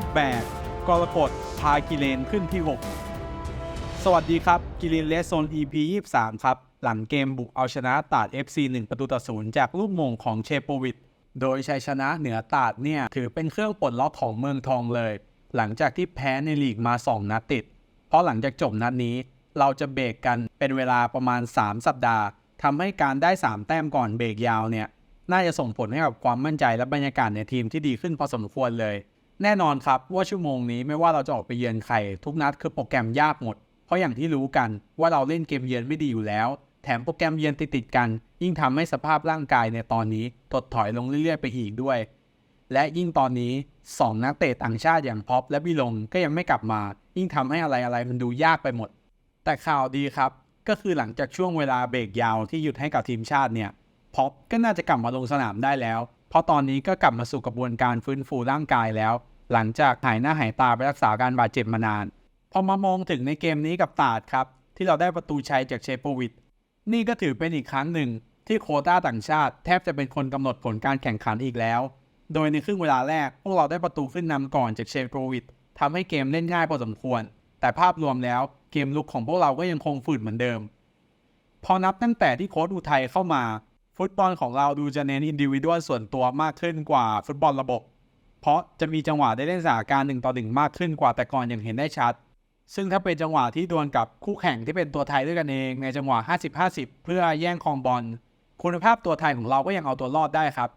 ตรแบกกรกฎพากิเลนขึ้นที่ 6 สวัสดีครับ กิเลนเลสโซน EP 23 ครับ หลังเกมบุกเอาชนะตาด FC 1 ประตูต่อศูนย์จากลูกมงของเชโปวิดโดยชัยชนะเหนือตาดเนี่ย ถือเป็นเครื่องปลดล็อกของเมืองทองเลย หลังจากที่แพ้ในลีกมา 2 นัดติด เพราะหลังจากจบนัดนี้ เราจะเบรกกันเป็นเวลาประมาณ 3 สัปดาห์ทำให้การได้ 3 แต้มก่อนเบรกยาวเนี่ยน่าจะส่งผลให้กับความมั่นใจและบรรยากาศในทีมที่ดีขึ้นพอสมควรเลย แน่นอนครับว่าชั่วโมงนี้ไม่ว่าเราจะออกไปเยือนใคร ทุกนัดคือโปรแกรมยากหมด เพราะอย่างที่รู้กันว่าเราเล่นเกมเยือนไม่ดีอยู่แล้ว แถมโปรแกรมเยือนติดๆกัน ยิ่งทำให้สภาพร่างกายในตอนนี้ถดถอยลงเรื่อยๆ ไปอีกด้วย และยิ่งตอนนี้ 2 นักเตะต่างชาติอย่างพ็อปและบิลงก็ยังไม่กลับมา ยิ่งทำให้อะไรๆมันดูยากไปหมด แต่ข่าวดีครับ ก็คือหลังจากช่วงเวลาเบรกยาวที่หยุดให้กับทีมชาติเนี่ยพ็อปก็น่าจะกลับมาลงสนามได้แล้ว เพราะตอนนี้ก็กลับมาสู่กระบวนการฟื้นฟูร่างกายแล้ว หลังจากหายหน้าหายตาไปรักษาการบาดเจ็บมานาน พอมามองถึงในเกมนี้กับตาดครับ ที่เราได้ประตูชัยจากเชโปวิดนี่ก็ถือเป็นอีกครั้งหนึ่ง ที่โคต้าต่างชาติแทบจะเป็นคนกำหนดผลการแข่งขันอีกแล้ว โดยในครึ่งเวลาแรก พวกเราได้ประตูขึ้นนำก่อนจากเชโปวิดทำให้เกมเล่นง่ายพอสมควร แต่ภาพรวมแล้วเกมลุกของพวกเราก็ยังคงฝืดเหมือนเดิม พอนับตั้งแต่ที่โค้ชอุทัยเข้ามา ฟุตบอลของเราดูจะเน้นอินดิวิดวลส่วนตัวมากขึ้นกว่าฟุตบอลระบบ เพราะจะมีจังหวะได้เล่นสถานการณ์หนึ่งต่อหนึ่งมากขึ้นกว่าแต่ก่อนอย่างเห็นได้ชัด ซึ่งถ้าเป็นจังหวะที่ดวลกับคู่แข่งที่เป็นตัวไทยด้วยกันเองในจังหวะ 50-50 เพื่อแย่งครองบอล คุณภาพตัวไทยของเราก็ยังเอาตัวรอดได้ครับ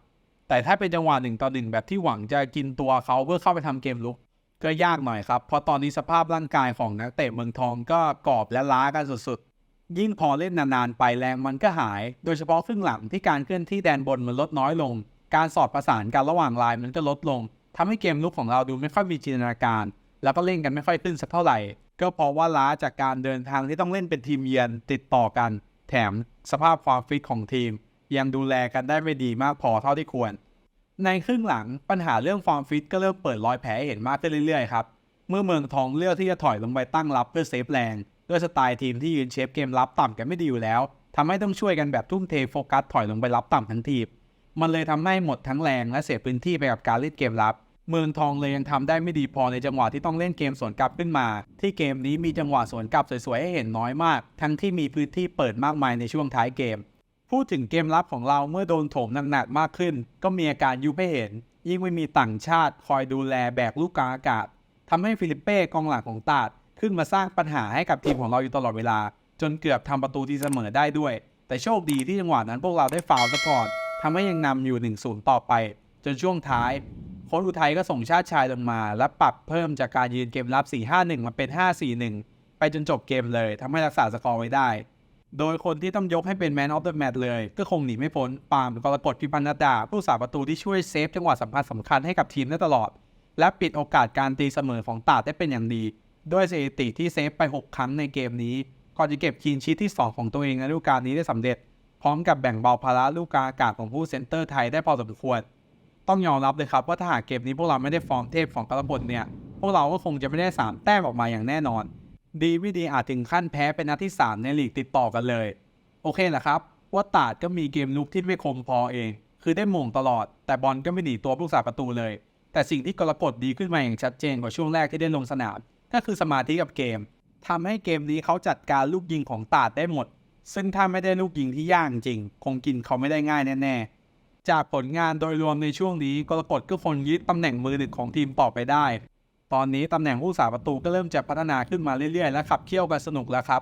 แต่ถ้าเป็นจังหวะหนึ่งต่อหนึ่งแบบที่หวังจะกินตัวเขาเพื่อเข้าไปทำเกมลุกก็ยากหน่อยครับ เพราะตอนนี้สภาพร่างกายของนักเตะเมืองทองก็กรอบและล้ากันสุดๆ ยิ่งพอเล่นนานๆไปแรงมันก็หาย โดยเฉพาะครึ่งหลังที่การเคลื่อนที่แดนบนมันลดน้อยลง การสอดประสานกันระหว่างลายมันก็ลดลงทำให้เกมลุกของเราดูไม่ค่อยมีจินตนาการ แล้วก็เล่นกันไม่ค่อยขึ้นสักเท่าไหร่ ก็เพราะว่าล้าจากการเดินทางที่ต้องเล่นเป็นทีมเยือนติดต่อกัน แถมสภาพความฟิตของทีม ยังดูแลกันได้ไม่ดีมากพอเท่าที่ควร ในครึ่งหลังปัญหาเรื่องฟอร์มฟิตก็เริ่มเปิดรอยแผลเห็นมากขึ้นเรื่อยๆครับเมื่อเมืองทองเลือกที่จะถอยลงไปตั้งรับเพื่อเซฟแรงด้วยสไตล์ทีมที่ยืนเชฟเกมรับต่ำกันไม่ดีอยู่แล้วทำให้ต้องช่วยกันแบบทุ่มเทโฟกัสถอยลงไปรับต่ำทั้งทีม มันเลยทำให้หมดทั้งแรงและเสียพื้นที่ไปกับการเล่นเกมรับ เมืองทองเลยยังทำได้ไม่ดีพอในจังหวะที่ต้องเล่นเกมสวนกลับขึ้นมา ที่เกมนี้มีจังหวะสวนกลับสวยๆให้เห็นน้อยมาก ทั้งที่มีพื้นที่เปิดมากมายในช่วงท้ายเกม พูดถึงเกมรับของเราเมื่อโดนโถมหนักๆมากขึ้น ก็มีอาการยุบให้เห็น ยิ่งไม่มีต่างชาติ คอยดูแลแบกลูกกลางอากาศทำให้ฟิลิปเป้กองหลังของตาดขึ้นมาสร้างปัญหาให้กับทีมของเราอยู่ตลอดเวลา จนเกือบทำประตูที่เสมอได้ด้วย แต่โชคดีที่จังหวะนั้นพวกเราได้ฟาวล์ซะก่อน ทำให้ยังนำอยู่1-0ต่อไป จนช่วงท้ายโค้ชอุทัยก็ส่งชาติชายลงมา และปรับเพิ่มจากการยืนเกมรับ 4-5-1 มาเป็น 5-4-1 ไปจนจบเกมเลยทำให้รักษาสกอร์ไว้ได้ โดยคนที่ต้องยกให้เป็น Man of the Match เลย ก็คงหนีไม่พ้นปาล์มกรกฎพิพันธ์ดา ผู้สาประตูที่ช่วยเซฟจังหวะสำคัญสำคัญให้กับทีมได้ตลอด และปิดโอกาสการตีเสมอของตาดได้เป็นอย่างดีด้วยสถิติที่เซฟไป 6 ครั้งในเกมนี้ก่อนจะเก็บคีนชีทที่ 2 ของตัวเองในฤดูกาลนี้ได้สำเร็จ พร้อมกับแบ่งเบาภาระลูกกาอากาศของผู้เซนเตอร์ไทยได้พอสมควร ต้องยอมรับเลยครับว่าถ้าหากเกมนี้พวกเราไม่ได้ฟอร์มเทพของกระบนเนี่ย พวกเราก็คงจะไม่ได้ 3 แต้มออกมาอย่างแน่นอน ดีไม่ดีอาจถึงขั้นแพ้เป็นนัดที่ 3 ในลีกติดต่อกันเลย โอเคแหละครับ ว่าตาดก็มีเกมลุกที่ไม่คมพอเอง คือได้ม่งตลอด แต่บอลก็ไม่หนีตัวผู้สาประตูเลย แต่สิ่งที่กรกฎดีขึ้นมาอย่างชัดเจนกว่าช่วงแรกที่ได้ลงสนามก็คือสมาธิกับเกมทำให้เกมนี้เขาจัดการลูกยิงของตาดได้หมด ซึ่งถ้าไม่ได้ลูกยิงที่ยากจริง คงกินเขาไม่ได้ง่ายแน่ๆ จากผลงานโดยรวมในช่วงนี้กรกฎก็คงยึดตำแหน่งมือหนึ่งของทีมต่อไปได้ ตอนนี้ตำแหน่งผู้สาประตูก็เริ่มจะพัฒนาขึ้นมาเรื่อยๆ และขับเคี่ยวกันสนุกแล้วครับ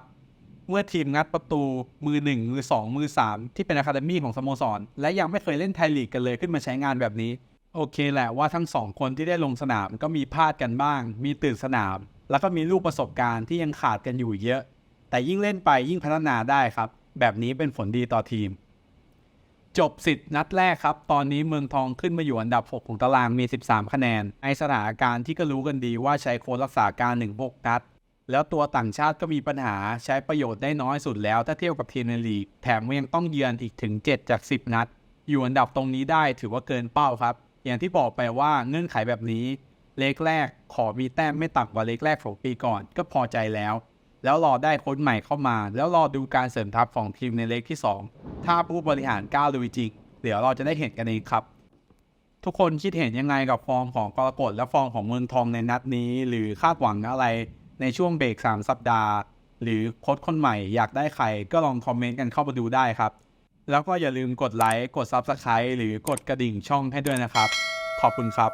เมื่อทีมงัดประตูมือ 1 มือ 2 มือ 3 ที่เป็นอะคาเดมี่ของสโมสร และยังไม่เคยเล่นไทยลีกกันเลยขึ้นมาใช้งานแบบนี้ โอเคแหละว่าทั้งสองคนที่ได้ลงสนามก็มีพลาดกันบ้าง มีตื่นสนาม แล้วก็มีลูกประสบการณ์ที่ยังขาดกันอยู่เยอะ แต่ยิ่งเล่นไปยิ่งพัฒนาได้ครับ แบบนี้เป็นผลดีต่อทีม จบสิทธิ์นัดแรกครับ ตอนนี้เมืองทองขึ้นมาอยู่อันดับ 6 ของตารางมี 13 คะแนนในสถานการณ์ที่ก็รู้กันดีว่าใช้โค้ดรักษาการ1 6นัดแล้วตัวต่างชาติก็มีปัญหาใช้ประโยชน์ได้น้อยสุดแล้ว ถ้าเทียบกับทีมในลีก แถมยังต้องเยือนอีกถึง 7 จาก 10 นัด อยู่อันดับตรงนี้ได้ถือว่าเกินเป้าครับ อย่างที่บอกไปว่าเงื่อนไขแบบนี้ เลกแรกขอมีแต้มไม่ต่ำกว่าเลกแรกของปีก่อนก็พอใจแล้ว แล้วรอได้โค้ชใหม่เข้ามา แล้วรอดูการเสริมทัพของทีมในเล็กที่ 2 ถ้าผู้บริหารก้าลุยจริง เดี๋ยวเราจะได้เห็นกันเองครับ ทุกคนคิดเห็นยังไงกับฟอร์มของกรกฎและฟอร์มของเมืองทองในนัดนี้ หรือคาดหวังอะไรในช่วงเบรก3 สัปดาห์ หรือโค้ชคนใหม่อยากได้ใครก็ลองคอมเมนต์กันเข้ามาดูได้ครับ แล้วก็อย่าลืมกดไลค์กด Subscribe หรือกดกระดิ่งช่องให้ด้วยนะครับ ขอบคุณครับ